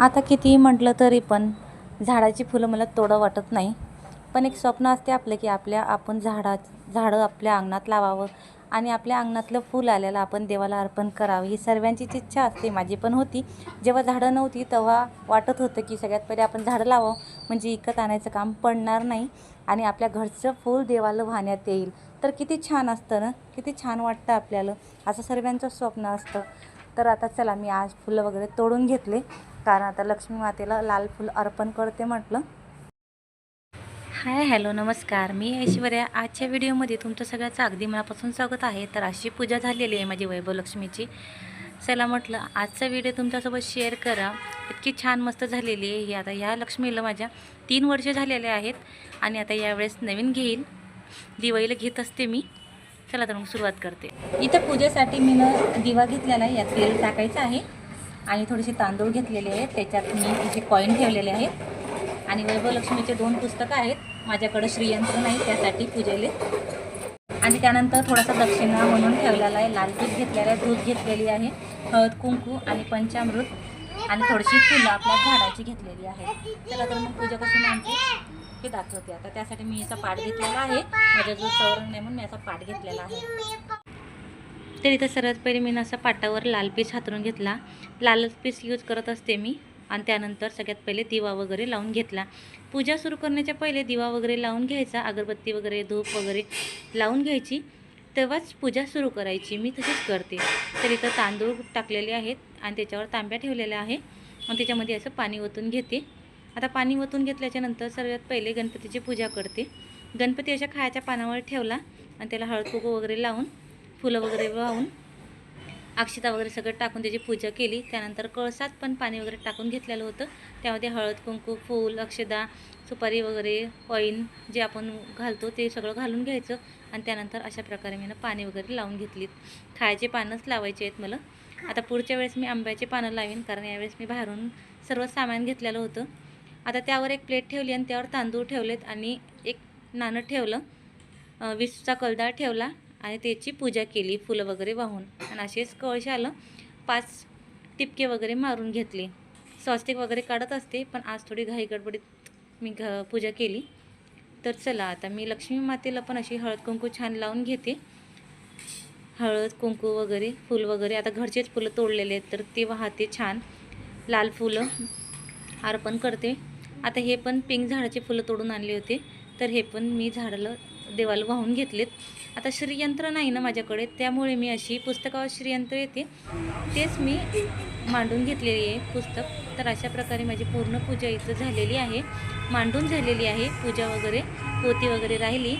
आता कितीही म्हटलं तरी पण झाडाची फुलं मला तोडं वाटत नाही. पण एक स्वप्न असते आपलं की आपल्या आपण झाडा झाडं आपल्या अंगणात लावावं आणि आपल्या अंगणातलं फूल आलेलं आपण देवाला अर्पण करावं. ही सर्वांचीच इच्छा असते. माझी पण होती. जेव्हा झाडं नव्हती तेव्हा वाटत होतं की सगळ्यात पहिले आपण झाडं लावावं. म्हणजे इकत आणायचं काम पडणार नाही आणि आपल्या घरचं फूल देवाला वाहण्यात येईल. तर किती छान असतं ना? किती छान वाटतं आपल्याला. असं सर्वांचं स्वप्न असतं. तर आता चला मी आज फुलं वगैरे तोडून घेतले. कारण आता लक्ष्मी मातेला लाल फुल अर्पण करते म्हटलं. हाय हॅलो नमस्कार. मी ऐश्वर्या. आजच्या व्हिडिओमध्ये तुमचं सगळ्याचं अगदी मनापासून स्वागत आहे. तर अशी पूजा झालेली आहे माझी वैभव लक्ष्मीची. चला म्हटलं आजचा व्हिडिओ तुमच्यासोबत शेअर करा. इतकी छान मस्त झालेली आहे. ही आता ह्या लक्ष्मीला माझ्या तीन वर्ष झालेले आहेत आणि आता यावेळेस नवीन घेईल. दिवाळीला घेत असते मी. चला तर मग सुरुवात करते. इथं पूजेसाठी मी दिवा घेतलेला यात तेल टाकायचं आहे. आणि थोडेसे तांदूळ घेतलेले आहेत. त्याच्यात मी तिचे कॉईन ठेवलेले आहेत. आणि वैभवलक्ष्मीचे दोन पुस्तकं आहेत. माझ्याकडं श्रीयंत्र नाही त्यासाठी पूजेले. आणि त्यानंतर थोडासा दक्षिणा म्हणून ठेवलेला आहे. लाल दूध घेतलेला आहे दूध घेतलेली आहे हळद कुंकू आणि पंचामृत. आणि थोडीशी फुलं आपल्या झाडाची घेतलेली आहे. चला तर मग पूजा कशी मानते हे दाखवते आता. त्यासाठी मी याचा पाठ घेतलेला आहे. माझ्या जो सवरण नाही म्हणून मी याचा पाठ घेतलेला आहे. तर इथं सर्वात पहिले मी ना असा पाटावर लाल पीस हातरून घेतला. लालच पीस यूज करत असते मी. आणि त्यानंतर सगळ्यात पहिले दिवा वगैरे लावून घेतला. पूजा सुरू करण्याच्या पहिले दिवा वगैरे लावून घ्यायचा. अगरबत्ती वगैरे धूप वगैरे लावून घ्यायची. तेव्हाच पूजा सुरू करायची. मी तशीच करते. तर इथं तांदूळ टाकलेले आहेत आणि त्याच्यावर तांब्या ठेवलेल्या आहे. आणि त्याच्यामध्ये असं पाणी ओतून घेते. आता पाणी ओतून घेतल्याच्या नंतर सर्वात पहिले गणपतीची पूजा करते. गणपती अशा खायच्या पानावर ठेवला आणि त्याला हळद कुकू वगैरे लावून फुलं वगैरे वाहून अक्षता वगैरे सगळं टाकून त्याची पूजा केली. त्यानंतर कळसात पण पाणी वगैरे टाकून घेतलेलं होतं. त्यामध्ये हळद कुंकू फूल अक्षदा सुपारी वगैरे ऑईन जे आपण घालतो ते सगळं घालून घ्यायचं आणि त्यानंतर अशा प्रकारे मी ना पाणी वगैरे लावून घेतलीत. खायचे पानंच लावायचे आहेत मला. आता पुढच्या वेळेस मी आंब्याचे पानं लावीन कारण यावेळेस मी बाहेरून सर्व सामान घेतलेलं होतं. आता त्यावर एक प्लेट ठेवली आणि त्यावर तांदूळ ठेवलेत आणि एक नाणं ठेवलं. अ, विसचा ठेवला. आणि त्याची पूजा केली फुलं वगैरे वाहून. आणि असेच कळशाला पाच टिपके वगैरे मारून घेतले. स्वस्तिक वगैरे काढत असते पण आज थोडी घाई गडबडीत मी घ पूजा केली. तर चला आता मी लक्ष्मी मातेला पण अशी हळद कुंकू छान लावून घेते. हळद कुंकू वगैरे फुल वगैरे आता घरचेच फुलं तोडलेले आहेत तर ते वाहते छान. लाल फुलं अर्पण करते. आता हे पण पिंक झाडाचे फुलं तोडून आणले होते. तर हे पण मी झाडाला देवाला वाहून घेतलेत. आता श्रीयंत्र नाही ना माझ्याकडे त्यामुळे मी अशी पुस्तकावर श्रीयंत्र येते. तेच मी मांडून घेतलेली आहे पुस्तक. तर अशा प्रकारे माझी पूर्ण पूजा इथं झालेली आहे. मांडून झालेली आहे पूजा वगैरे पोती वगैरे राहिली.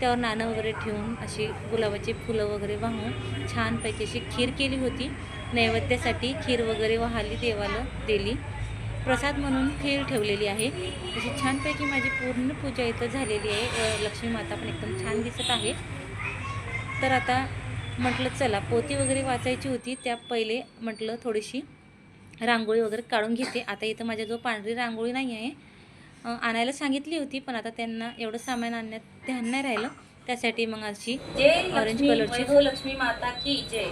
त्यावर नाणं वगैरे ठेवून अशी गुलाबाची फुलं वगैरे वाहून छानपैकी अशी खीर केली होती. नैवेद्यासाठी खीर वगैरे वाहली देवाला दिली. प्रसाद म्हणून खीर ठेवलेली आहे. अशी छानपैकी माझी पूर्ण पूजा इथं झालेली आहे. लक्ष्मी माता पण एकदम छान दिसत आहे. तर आता म्हटलं चला पोती वगैरे वाचायची होती त्या पहिले म्हटलं थोडीशी रांगोळी वगैरे काढून घेते. आता इथं माझ्याजवळ पांढरी रांगोळी नाही आहे. आणायला सांगितली होती पण आता त्यांना एवढं सामान आणण्यात ध्यान नाही राहिलं. त्यासाठी मग अशी ऑरेंज कलरची लक्ष्मी माता की जय.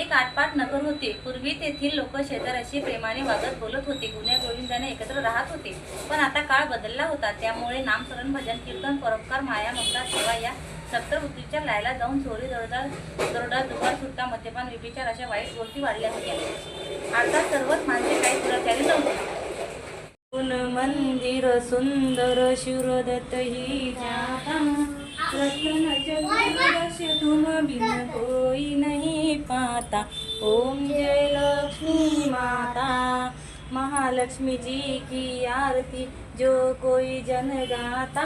एक आटपाट नगर होते. पूर्वी तेथील लोक शेजाऱ्याशी प्रेमाने वागत बोलत होते. गुन्ह्या गोविंदाने एकत्र राहत होते. पण आता काळ बदलला होता. त्यामुळे नामस्मरण भजन कीर्तन परोपकार माया ममता सेवा या सप्तवृत्तीच्या लायला जाऊन चोरी दरदार दरोडा दुबार सुट्टा मद्यपान विभिचार अशा वाईट गोष्टी वाढल्या होत्या. आता सर्वच माणसे काही दुराचारी नव्हते पुन मंदिर सुंदर शिवदत्त ही जगदश तुम बिन कोई नहीं पाता। ओम जय लक्ष्मी माता महालक्ष्मी जी की आरती जो कोई जन गाता,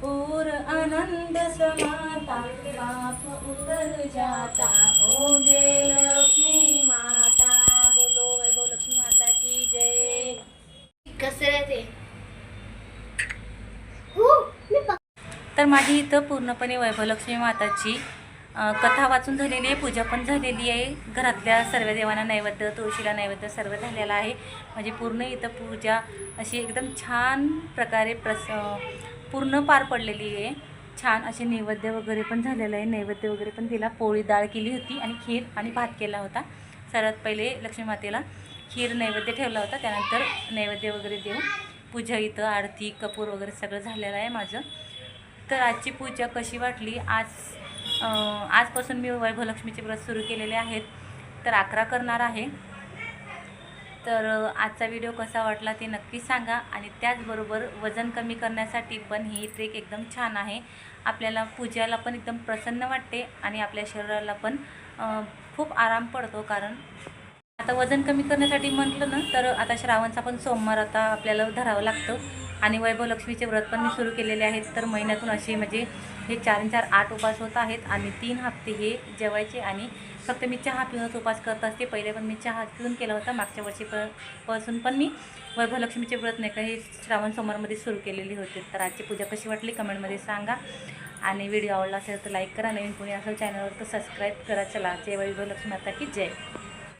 पूर आनंद समाता, पाप उतर जाता। ओम जय लक्ष्मी माता तर माझी इथं पूर्णपणे वैभवलक्ष्मी माताची कथा वाचून झालेली आहे पूजा पण झालेली आहे. घरातल्या सर्व देवांना नैवेद्य तुळशीला नैवेद्य सर्व झालेला आहे. म्हणजे पूर्ण इथं पूजा अशी एकदम छान प्रकारे प्रस पूर्ण पार पडलेली आहे. छान असे नैवेद्य वगैरे पण झालेलं आहे. नैवेद्य वगैरे पण दिला पोळी डाळ केली होती आणि खीर आणि भात केला होता. सर्वात पहिले लक्ष्मी मातेला खीर नैवेद्य ठेवला होता. त्यानंतर नैवेद्य वगैरे देऊन पूजा इथं आरती कपूर वगैरे सगळं झालेलं आहे माझं. तर आजची पूजा कशी वाटली? आज आजपासून मी वैभवलक्ष्मीचे व्रत सुरू केलेले आहेत. तर अकरा करणार आहे. तर आजचा व्हिडिओ कसा वाटला ते नक्की सांगा आणि त्याचबरोबर वजन कमी करण्यासाठी पण ही ट्रेक एकदम छान आहे. आपल्याला पूजाला पण एकदम प्रसन्न वाटते आणि आपल्या शरीराला पण खूप आराम पडतो कारण आता वजन कमी करण्यासाठी म्हटलं ना तर आता श्रावणचा पण सोमवार आता आपल्याला धरावं लागतं. आणि वैभवलक्ष्मीचे व्रत पण मी सुरू केलेले आहेत. तर महिन्यातून असे म्हणजे हे चार चार आठ उपास होत आहेत आणि तीन हप्ते हे जेवायचे आणि फक्त मी चहा पिऊनच उपास करत असते. पहिले पण मी चहा पिऊन केला होता. मागच्या वर्षी प पासून पण मी वैभवलक्ष्मीचे व्रत नाही का हे श्रावण सोमवारमध्ये सुरू केलेली होती. तर आजची पूजा कशी वाटली कमेंटमध्ये सांगा. आणि व्हिडिओ आवडला असेल तर लाईक करा. नवीन कोणी असेल चॅनलवर तर सबस्क्राईब करा. चला जय वैभवलक्ष्मी माता की जय.